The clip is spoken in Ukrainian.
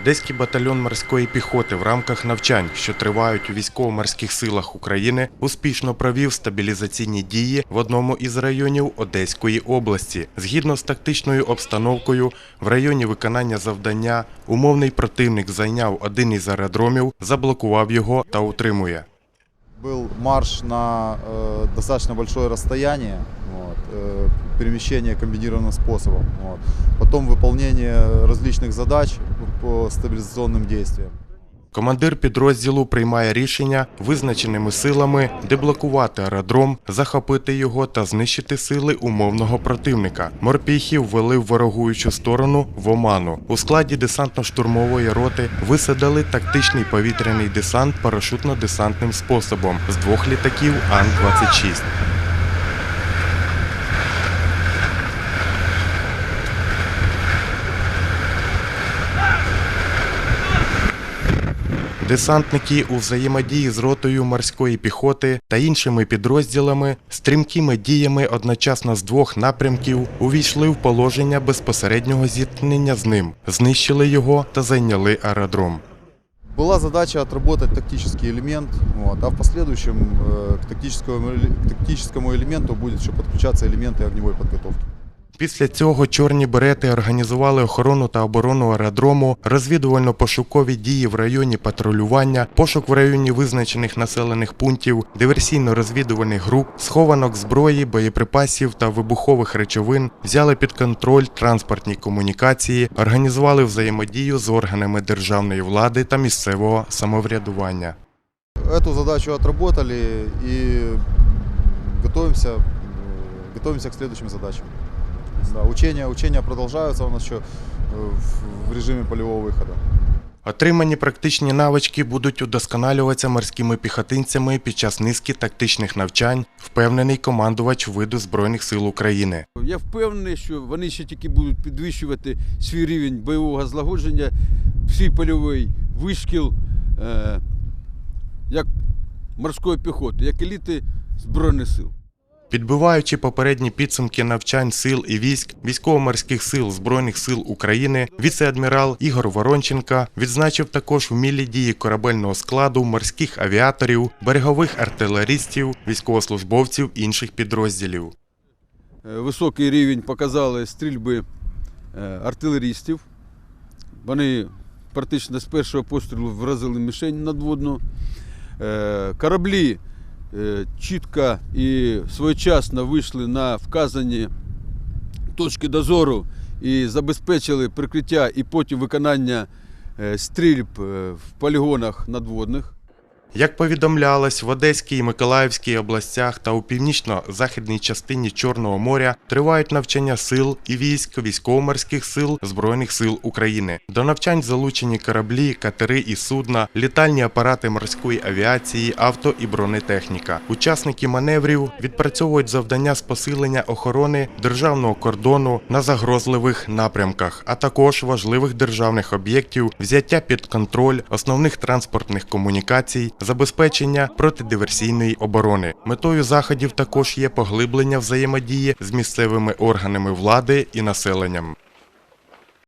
Одеський батальйон морської піхоти в рамках навчань, що тривають у військово-морських силах України, успішно провів стабілізаційні дії в одному із районів Одеської області. Згідно з тактичною обстановкою, в районі виконання завдання умовний противник зайняв один із аеродромів, заблокував його та утримує. Был марш на э, достаточно большое расстояние, вот, э, перемещение комбинированным способом. Вот. Потом выполнение различных задач по стабилизационным действиям. Командир підрозділу приймає рішення визначеними силами деблокувати аеродром, захопити його та знищити сили умовного противника. Морпіхів ввели в ворогуючу сторону в оману. У складі десантно-штурмової роти висадили тактичний повітряний десант парашутно-десантним способом з двох літаків Ан-26. Десантники у взаємодії з ротою морської піхоти та іншими підрозділами стрімкими діями одночасно з двох напрямків увійшли в положення безпосереднього зіткнення з ним, знищили його та зайняли аеродром. Была задача отработать тактический элемент, вот, а в последующем э, к, тактическому, эле- к тактическому элементу будет еще подключаться элементы огневой подготовки. Після цього чорні берети організували охорону та оборону аеродрому, розвідувально-пошукові дії в районі патрулювання, пошук в районі визначених населених пунктів, диверсійно-розвідувальних груп, схованок зброї, боєприпасів та вибухових речовин, взяли під контроль транспортні комунікації, організували взаємодію з органами державної влади та місцевого самоврядування. Эту задачу отработали готовимся, э, готовимся к следующим задачам. Да, учения, учения продолжаются у нас еще э, в- в режиме полевого выхода. Отримані практичні навички будуть удосконалюватися морськими піхотинцями під час низки тактичних навчань, впевнений командувач виду Збройних сил України. Я впевнений, що вони ще тільки будуть підвищувати свій рівень бойового злагодження, свій польовий вишкіл е, як морської піхоти, як еліти Збройних сил. Підбиваючи попередні підсумки навчань сил і військ військово-морських сил Збройних сил України, віце-адмірал Ігор Воронченка відзначив також вмілі дії корабельного складу, морських авіаторів, берегових артилерістів, військовослужбовців інших підрозділів. Е, Високий рівень показали стрільби е, артилерістів. Вони практично з першого пострілу вразили мішень надводну. Е, Кораблі чітко і своєчасно вийшли на вказані точки дозору і забезпечили прикриття і потім виконання е, стрільб е, в полігонах надводних. Як повідомлялось, в Одеській і Миколаївській областях та у північно-західній частині Чорного моря тривають навчання сил і військ військово-морських сил Збройних сил України. До навчань залучені кораблі, катери і судна, літальні апарати морської авіації, авто і бронетехніка. Учасники маневрів відпрацьовують завдання з посилення охорони державного кордону на загрозливих напрямках, а також важливих державних об'єктів, взяття під контроль основних транспортних комунікацій, забезпечення протидиверсійної оборони. Метою заходів також є поглиблення взаємодії з місцевими органами влади і населенням.